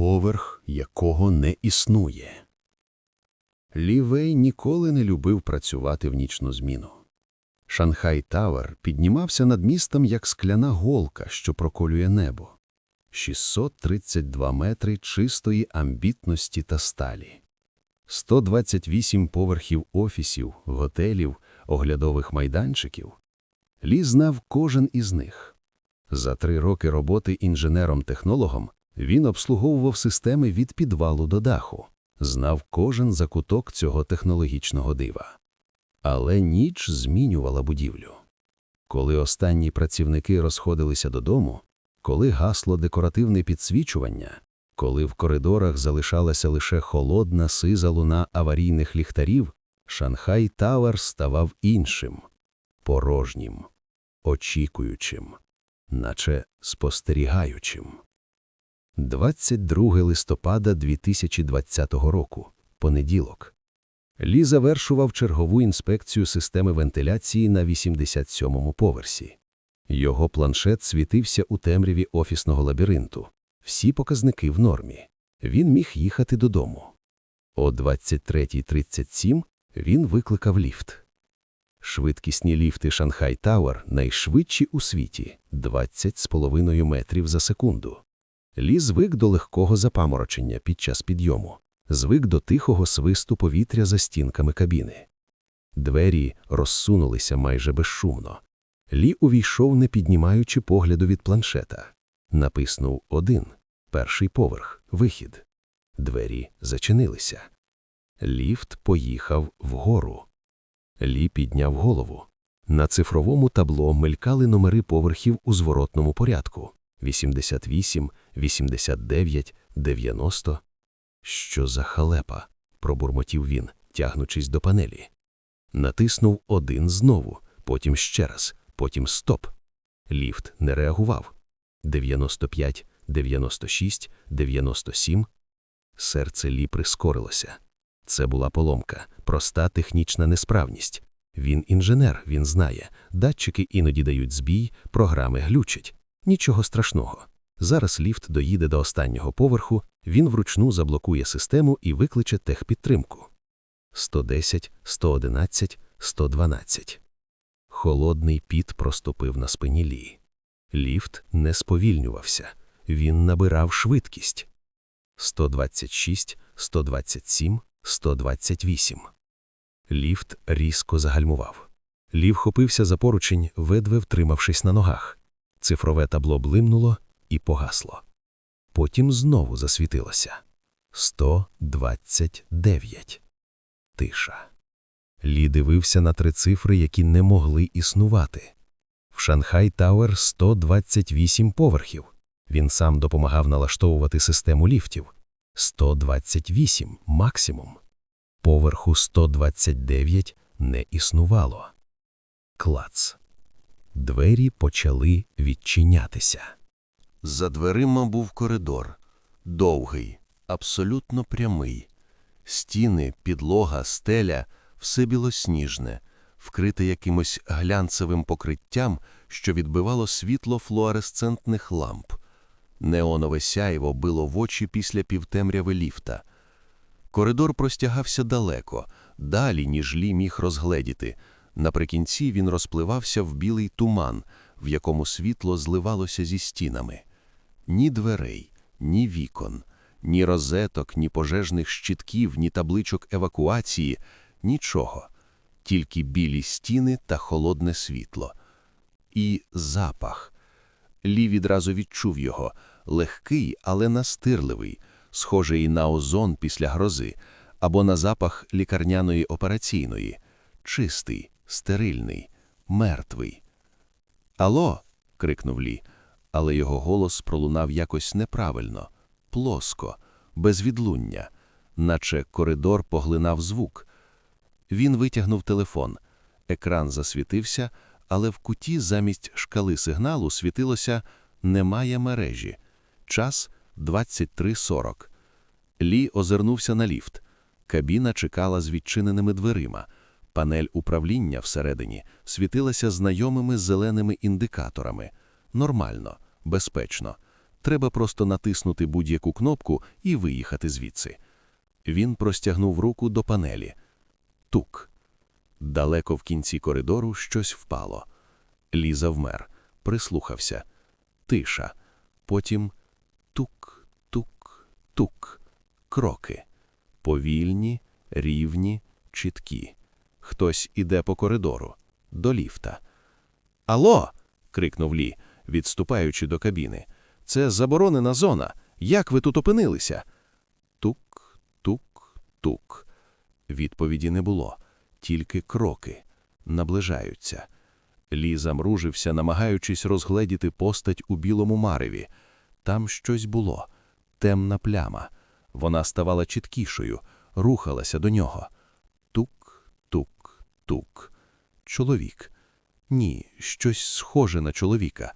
поверх, якого не існує. Лі Вей ніколи не любив працювати в нічну зміну. Шанхай Тавер піднімався над містом, як скляна голка, що проколює небо. 632 метри чистої амбітності та сталі. 128 поверхів офісів, готелів, оглядових майданчиків. Лі знав кожен із них. За три роки роботи інженером-технологом він обслуговував системи від підвалу до даху, знав кожен закуток цього технологічного дива. Але ніч змінювала будівлю. Коли останні працівники розходилися додому, коли гасло декоративне підсвічування, коли в коридорах залишалася лише холодна сиза луна аварійних ліхтарів, Шанхай Тауер ставав іншим, порожнім, очікуючим, наче спостерігаючим. 22 листопада 2020 року, понеділок. Лі завершував чергову інспекцію системи вентиляції на 87-му поверсі. Його планшет світився у темряві офісного лабіринту. Всі показники в нормі. Він міг їхати додому. О 23.37 він викликав ліфт. Швидкісні ліфти Шанхай Тауер найшвидші у світі 20,5 метрів за секунду. Лі звик до легкого запаморочення під час підйому, звик до тихого свисту повітря за стінками кабіни. Двері розсунулися майже безшумно. Лі увійшов, не піднімаючи погляду від планшета. Написнув один, перший поверх, вихід. Двері зачинилися. Ліфт поїхав вгору. Лі підняв голову. На цифровому табло мелькали номери поверхів у зворотному порядку 88, 89, 90. Що за халепа? пробурмотів він, тягнучись до панелі. Натиснув один знову, потім ще раз, потім стоп. Ліфт не реагував. 95, 96, 97. Серце Лі прискорилося. Це була поломка, проста технічна несправність. Він інженер, він знає. Датчики іноді дають збій, програми глючать. Нічого страшного. Зараз ліфт доїде до останнього поверху, він вручну заблокує систему і викличе техпідтримку. 110, 111, 112. Холодний піт проступив на спині Лі. Ліфт не сповільнювався. Він набирав швидкість. 126, 127, 128. Ліфт різко загальмував. Лі вхопився за поручень, ведве втримавшись на ногах. Цифрове табло блимнуло і погасло. Потім знову засвітилося. 129. Тиша. Лі дивився на три цифри, які не могли існувати. В Шанхай Тауер 128 поверхів. Він сам допомагав налаштовувати систему ліфтів. 128 максимум. Поверху 129 не існувало. Клац. Двері почали відчинятися. За дверима був коридор. Довгий, абсолютно прямий. Стіни, підлога, стеля – все білосніжне, вкрите якимось глянцевим покриттям, що відбивало світло флуоресцентних ламп. Неонове сяйво било в очі після півтемряви ліфта. Коридор простягався далеко, далі, ніж Лі міг розгледіти. Наприкінці він розпливався в білий туман, в якому світло зливалося зі стінами. Ні дверей, ні вікон, ні розеток, ні пожежних щитків, ні табличок евакуації, нічого, тільки білі стіни та холодне світло. І запах. Лі відразу відчув його легкий, але настирливий, схожий на озон після грози, або на запах лікарняної операційної, чистий, стерильний, мертвий. Ало. крикнув Лі, але його голос пролунав якось неправильно, плоско, без відлуння, наче коридор поглинав звук. Він витягнув телефон. Екран засвітився, але в куті замість шкали сигналу світилося немає мережі. Час 23.40. Лі озирнувся на ліфт. Кабіна чекала з відчиненими дверима. Панель управління всередині світилася знайомими зеленими індикаторами. Нормально, безпечно. Треба просто натиснути будь-яку кнопку і виїхати звідси. Він простягнув руку до панелі. Тук. Далеко в кінці коридору щось впало. Ліза вмер, прислухався. Тиша. Потім тук, тук, тук. Кроки. Повільні, рівні, чіткі. Хтось іде по коридору. До ліфта. Алло. крикнув Лі, відступаючи до кабіни. Це заборонена зона. Як ви тут опинилися? Тук, тук, тук. Відповіді не було, тільки кроки наближаються. Лі замружився, намагаючись розгледіти постать у білому мареві. Там щось було, темна пляма. Вона ставала чіткішою, рухалася до нього. Тук, тук, тук. Чоловік. Ні, щось схоже на чоловіка.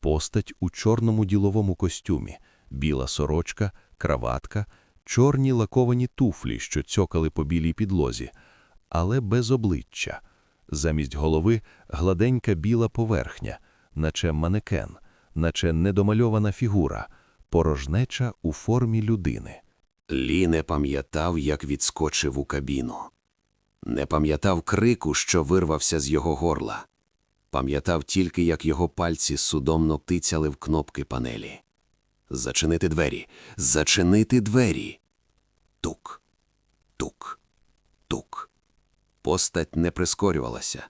Постать у чорному діловому костюмі, біла сорочка, краватка, чорні лаковані туфлі, що цьокали по білій підлозі, але без обличчя. Замість голови гладенька біла поверхня, наче манекен, наче недомальована фігура, порожнеча у формі людини. Лі не пам'ятав, як відскочив у кабіну. Не пам'ятав крику, що вирвався з його горла. Пам'ятав тільки, як його пальці судомно тицяли в кнопки панелі. Зачинити двері, зачинити двері. Тук, тук, тук. Постать не прискорювалася,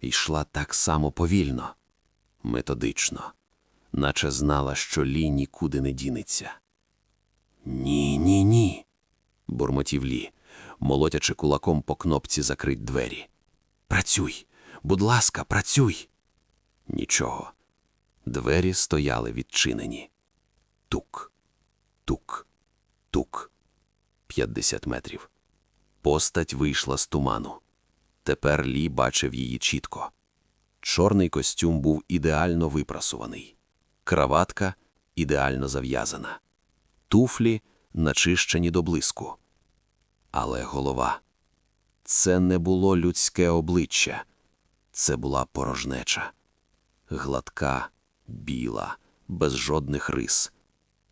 йшла так само повільно, методично, наче знала, що Лі нікуди не дінеться. Ні, ні, ні. бурмотів Лі, молотячи кулаком по кнопці закрить двері. Працюй, будь ласка, працюй. Нічого. Двері стояли відчинені. Тук, тук, тук. П'ятдесят метрів. Постать вийшла з туману. Тепер Лі бачив її чітко. Чорний костюм був ідеально випрасуваний. Краватка ідеально зав'язана туфлі начищені до блиску. Але голова це не було людське обличчя, це була порожнеча, гладка, біла, без жодних рис,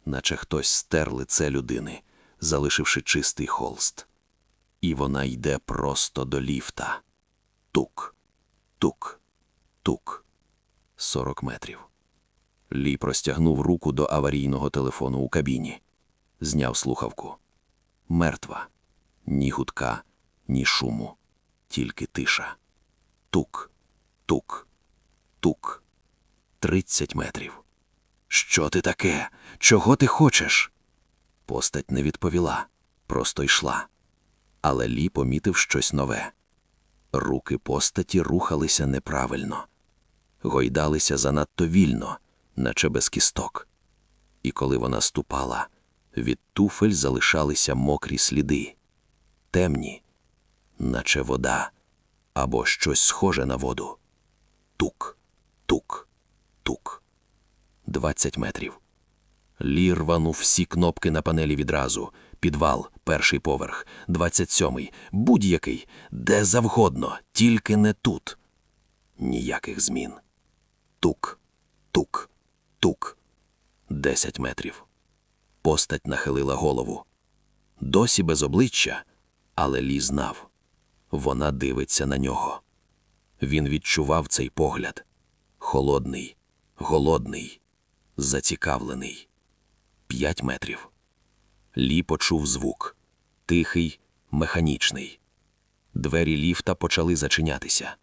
наче хтось стер лице людини, залишивши чистий холст. І вона йде просто до ліфта. Тук, тук, тук. Сорок метрів. Лі простягнув руку до аварійного телефону у кабіні. Зняв слухавку. Мертва. Ні гудка, ні шуму. Тільки тиша. Тук, тук, тук. Тридцять метрів. Що ти таке? Чого ти хочеш? Постать не відповіла, просто йшла. Але Лі помітив щось нове. Руки постаті рухалися неправильно, гойдалися занадто вільно, наче без кісток. І коли вона ступала, від туфель залишалися мокрі сліди, темні, наче вода, або щось схоже на воду. Тук, тук, тук. Двадцять метрів. Лі рванув всі кнопки на панелі відразу. Підвал, перший поверх, двадцять сьомий, будь-який, де завгодно, тільки не тут. Ніяких змін. Тук, тук, тук. Десять метрів. Постать нахилила голову. Досі без обличчя, але Лі знав. Вона дивиться на нього. Він відчував цей погляд. Холодний, голодний, зацікавлений. П'ять метрів. Лі почув звук. Тихий, механічний. Двері ліфта почали зачинятися.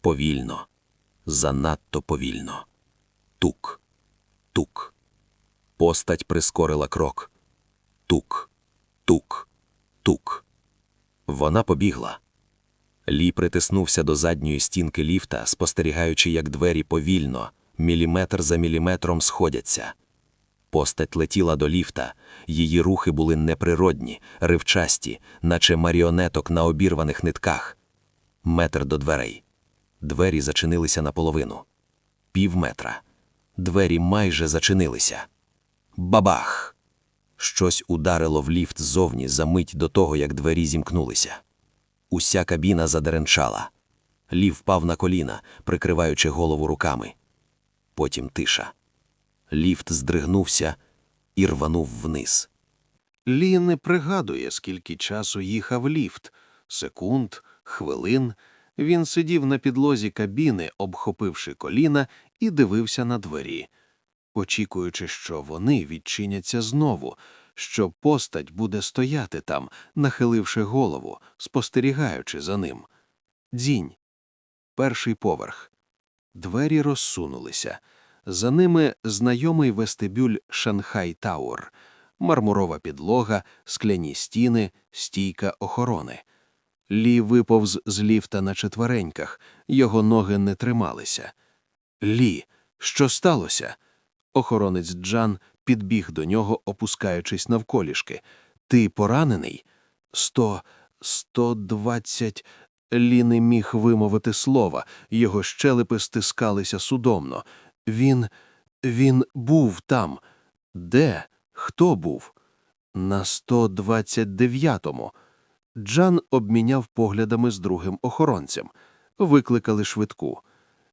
Повільно, занадто повільно. Тук, тук. Постать прискорила крок. Тук, тук, тук. Вона побігла. Лі притиснувся до задньої стінки ліфта, спостерігаючи, як двері повільно, міліметр за міліметром сходяться. Постать летіла до ліфта, її рухи були неприродні, ривчасті, наче маріонеток на обірваних нитках. Метр до дверей. Двері зачинилися наполовину. Пів метра. Двері майже зачинилися. Бабах! Щось ударило в ліфт ззовні за мить до того, як двері зімкнулися. Уся кабіна задеренчала. Лі впав на коліна, прикриваючи голову руками. Потім тиша. Ліфт здригнувся і рванув вниз. Лі не пригадує, скільки часу їхав ліфт секунд, хвилин. Він сидів на підлозі кабіни, обхопивши коліна, і дивився на двері, очікуючи, що вони відчиняться знову, що постать буде стояти там, нахиливши голову, спостерігаючи за ним. Дзінь. Перший поверх. Двері розсунулися. За ними знайомий вестибюль Шанхай Тауер, мармурова підлога, скляні стіни, стійка охорони. Лі виповз з ліфта на четвереньках, його ноги не трималися. Лі, що сталося? Охоронець Джан підбіг до нього, опускаючись навколішки. Ти поранений? Сто, сто двадцять. Лі не міг вимовити слова, його щелепи стискалися судомно. Він, він був там. Де? Хто був? На 129-му. Джан обміняв поглядами з другим охоронцем. Викликали швидку.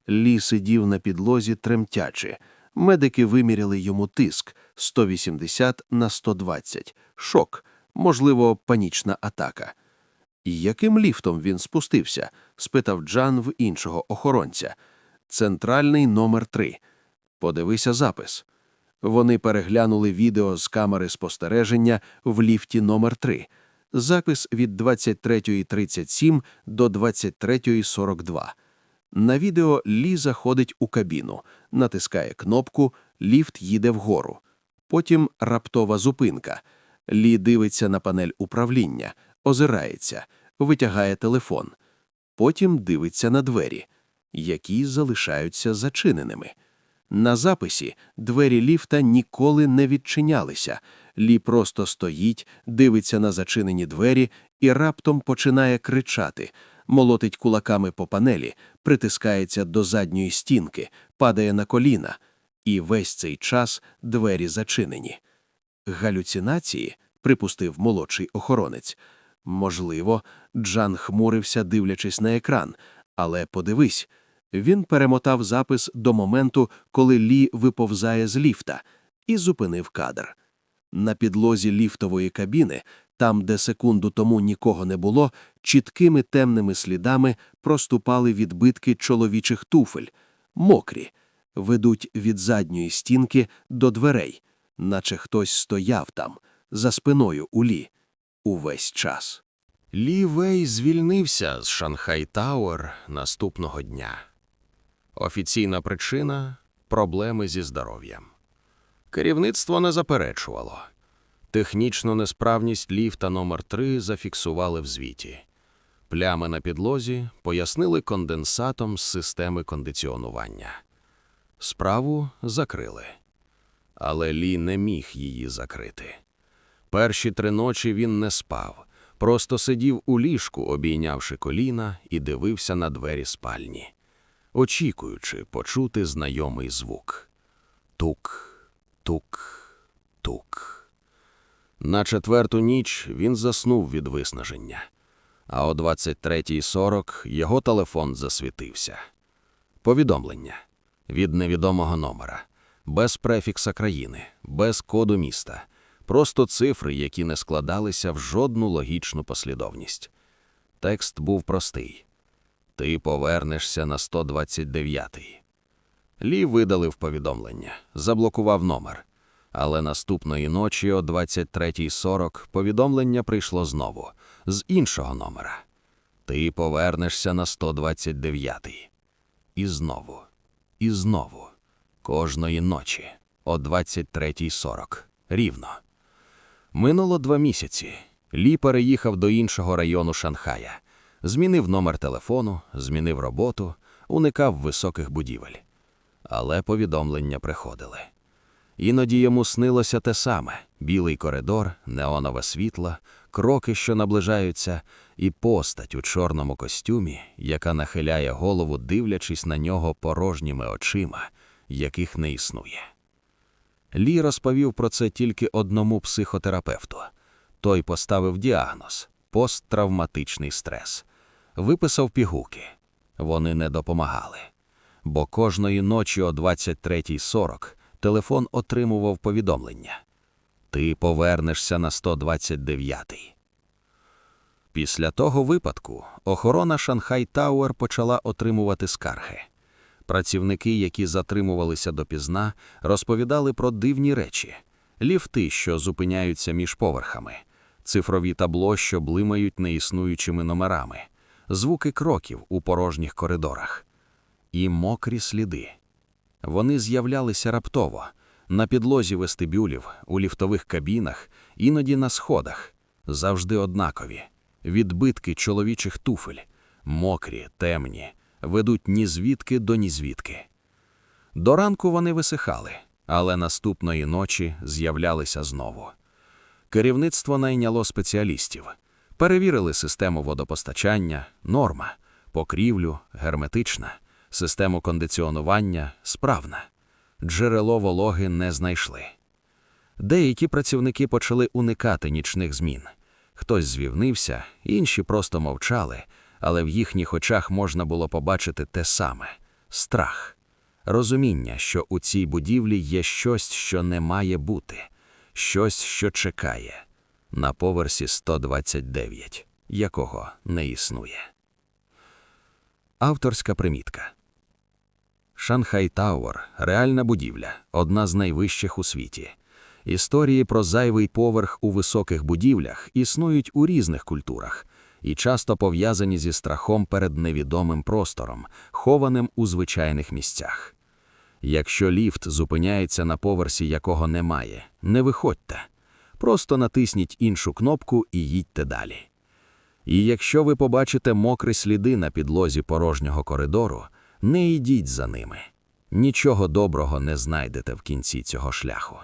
Лі сидів на підлозі тремтячи. Медики виміряли йому тиск 180 на 120. Шок, можливо, панічна атака. Яким ліфтом він спустився? спитав Джан в іншого охоронця. Центральний номер 3. Подивися запис. Вони переглянули відео з камери спостереження в ліфті номер 3. Запис від 23.37 до 23.42. На відео Лі заходить у кабіну, натискає кнопку, ліфт їде вгору. Потім раптова зупинка. Лі дивиться на панель управління, озирається, витягає телефон. Потім дивиться на двері, які залишаються зачиненими. На записі двері ліфта ніколи не відчинялися. Лі просто стоїть, дивиться на зачинені двері і раптом починає кричати, молотить кулаками по панелі, притискається до задньої стінки, падає на коліна. І весь цей час двері зачинені. Галюцинації, припустив молодший охоронець. Можливо, Джан хмурився, дивлячись на екран, але подивись, він перемотав запис до моменту, коли Лі виповзає з ліфта, і зупинив кадр. На підлозі ліфтової кабіни, там, де секунду тому нікого не було, чіткими темними слідами проступали відбитки чоловічих туфель, мокрі, ведуть від задньої стінки до дверей, наче хтось стояв там, за спиною у Лі, увесь час. Лі Вей звільнився з Шанхай Тауер наступного дня. Офіційна причина проблеми зі здоров'ям. Керівництво не заперечувало. Технічну несправність ліфта номер 3 зафіксували в звіті. Плями на підлозі пояснили конденсатом з системи кондиціонування. Справу закрили. Але Лі не міг її закрити. Перші три ночі він не спав, просто сидів у ліжку, обійнявши коліна, і дивився на двері спальні, очікуючи почути знайомий звук. Тук, тук, тук. На четверту ніч він заснув від виснаження, а о 23.40 його телефон засвітився. Повідомлення від невідомого номера, без префікса країни, без коду міста, просто цифри, які не складалися в жодну логічну послідовність. Текст був простий. Ти повернешся на 129-й. Лі видалив повідомлення, заблокував номер. Але наступної ночі о 23.40 повідомлення прийшло знову, з іншого номера. Ти повернешся на 129-й. І знову, і знову, кожної ночі о 23.40. Рівно. Минуло два місяці. Лі переїхав до іншого району Шанхая, змінив номер телефону, змінив роботу, уникав високих будівель. Але повідомлення приходили. Іноді йому снилося те саме: білий коридор, неонове світло, кроки, що наближаються, і постать у чорному костюмі, яка нахиляє голову, дивлячись на нього порожніми очима, яких не існує. Лі розповів про це тільки одному психотерапевту. Той поставив діагноз посттравматичний стрес, виписав пігулки. Вони не допомагали. Бо кожної ночі о 23.40 телефон отримував повідомлення. Ти повернешся на 129-й. Після того випадку охорона Шанхай Тауер почала отримувати скарги. Працівники, які затримувалися допізна, розповідали про дивні речі: ліфти, що зупиняються між поверхами, цифрові табло, що блимають неіснуючими номерами, звуки кроків у порожніх коридорах і мокрі сліди. Вони з'являлися раптово на підлозі вестибюлів, у ліфтових кабінах, іноді на сходах, завжди однакові. Відбитки чоловічих туфель, мокрі, темні, ведуть ні звідки до ні звідки. До ранку вони висихали, але наступної ночі з'являлися знову. Керівництво найняло спеціалістів, перевірили систему водопостачання, норма, покрівлю, герметична, систему кондиціонування, справна. Джерело вологи не знайшли. Деякі працівники почали уникати нічних змін. Хтось звівнився, інші просто мовчали, але в їхніх очах можна було побачити те саме страх, розуміння, що у цій будівлі є щось, що не має бути, щось, що чекає, на поверсі 129, якого не існує. Авторська примітка. Шанхай Тауер – реальна будівля, одна з найвищих у світі. Історії про зайвий поверх у високих будівлях існують у різних культурах і часто пов'язані зі страхом перед невідомим простором, хованим у звичайних місцях. Якщо ліфт зупиняється на поверсі, якого немає, не виходьте. Просто натисніть іншу кнопку і їдьте далі. І якщо ви побачите мокрі сліди на підлозі порожнього коридору, не йдіть за ними. Нічого доброго не знайдете в кінці цього шляху.